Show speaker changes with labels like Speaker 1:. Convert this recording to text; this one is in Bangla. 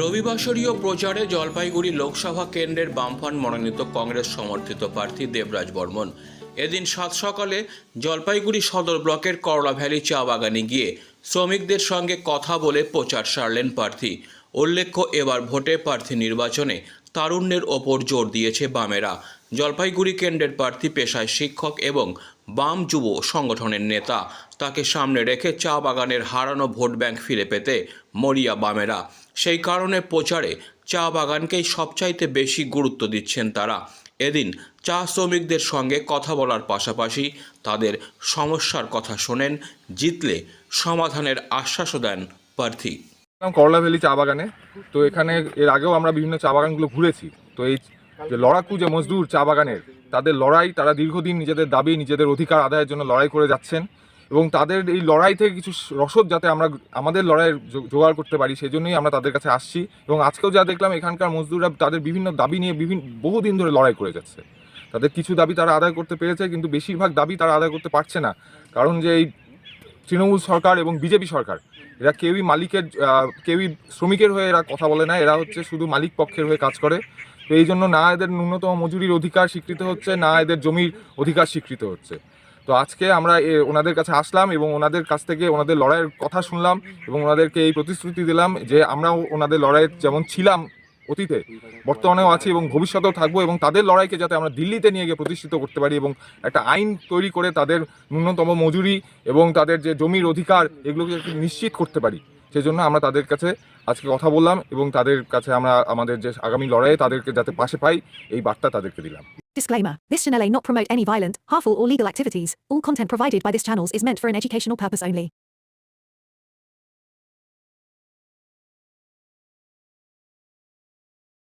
Speaker 1: রবিবাসরীয় প্রচারে জলপাইগুড়ি লোকসভা কেন্দ্রের বামফান মনোনীত কংগ্রেস সমর্থিত প্রার্থী দেবরাজ বর্মন। এদিন সাত সকালে জলপাইগুড়ি সদর ব্লকের করলা ভ্যালি চা বাগানে গিয়ে শ্রমিকদের সঙ্গে কথা বলে প্রচার সারলেন প্রার্থী। উল্লেখ্য, এবার ভোটে প্রার্থী নির্বাচনে তারুণ্যের ওপর জোর দিয়েছে বামেরা। জলপাইগুড়ি কেন্দ্রের প্রার্থী, পেশায় শিক্ষক এবং বাম যুব সংগঠনের নেতা। তাকে সামনে রেখে চা বাগানের হারানো ভোট ব্যাংক ফিরে পেতে মরিয়া বামেরা। সেই কারণে প্রচারে চা বাগানকেই সবচাইতে বেশি গুরুত্ব দিচ্ছেন তারা। এদিন চা শ্রমিকদের সঙ্গে কথা বলার পাশাপাশি তাদের সমস্যার কথা শোনেন, জিতলে সমাধানের আশ্বাসও দেন প্রার্থী।
Speaker 2: করলা ভ্যালি চা বাগানে। তো এখানে এর আগেও আমরা বিভিন্ন চা বাগানগুলো ঘুরেছি। তো এই যে লড়াকু যে মজদুর চা বাগানের, তাদের লড়াই, তারা দীর্ঘদিন নিজেদের দাবি, নিজেদের অধিকার আদায়ের জন্য লড়াই করে যাচ্ছেন এবং তাদের এই লড়াই থেকে কিছু রসদ যাতে আমরা, আমাদের লড়াইয়ের জোগাড় করতে পারি সেই জন্যই আমরা তাদের কাছে আসছি এবং আজকেও যা দেখলাম, এখানকার মজদুররা তাদের বিভিন্ন দাবি নিয়ে বিভিন্ন বহুদিন ধরে লড়াই করে যাচ্ছে। তাদের কিছু দাবি তারা আদায় করতে পেরেছে, কিন্তু বেশিরভাগ দাবি তারা আদায় করতে পারছে না। কারণ যে এই তৃণমূল সরকার এবং বিজেপি সরকার, এরা কেউই মালিকের কেউই শ্রমিকের হয়ে এরা কথা বলে না, এরা হচ্ছে শুধু মালিক পক্ষের হয়ে কাজ করে। তো এই জন্য না এদের ন্যূনতম মজুরির অধিকার স্বীকৃত হচ্ছে, না এদের জমির অধিকার স্বীকৃত হচ্ছে। তো আজকে আমরা ওনাদের কাছে আসলাম এবং ওনাদের কাছ থেকে ওনাদের লড়াইয়ের কথা শুনলাম এবং ওনাদেরকে এই প্রতিশ্রুতি দিলাম যে আমরাও ওনাদের লড়াইয়ে যেমন ছিলাম অতীতে বর্তমানেও আছি এবং ভবিষ্যতেও থাকব এবং তাদের লড়াইকে যাতে আমরা দিল্লিতে নিয়ে গিয়ে প্রতিষ্ঠিত করতে পারি এবং একটা আইন তৈরি করে তাদের ন্যূনতম মজুরি এবং তাদের যে জমির অধিকার এগুলোকে নিশ্চিত করতে পারি সেই জন্য আমরা তাদের কাছে আজকে কথা বললাম এবং তাদের কাছে আমরা আমাদের যে আগামী লড়াইয়ে তাদেরকে যাতে পাশে পাই এই বার্তা তাদেরকে দিলাম
Speaker 3: Disclaimer This channel may not promote any violent, harmful, or legal activities. All content provided by this channel is meant for an educational purpose only.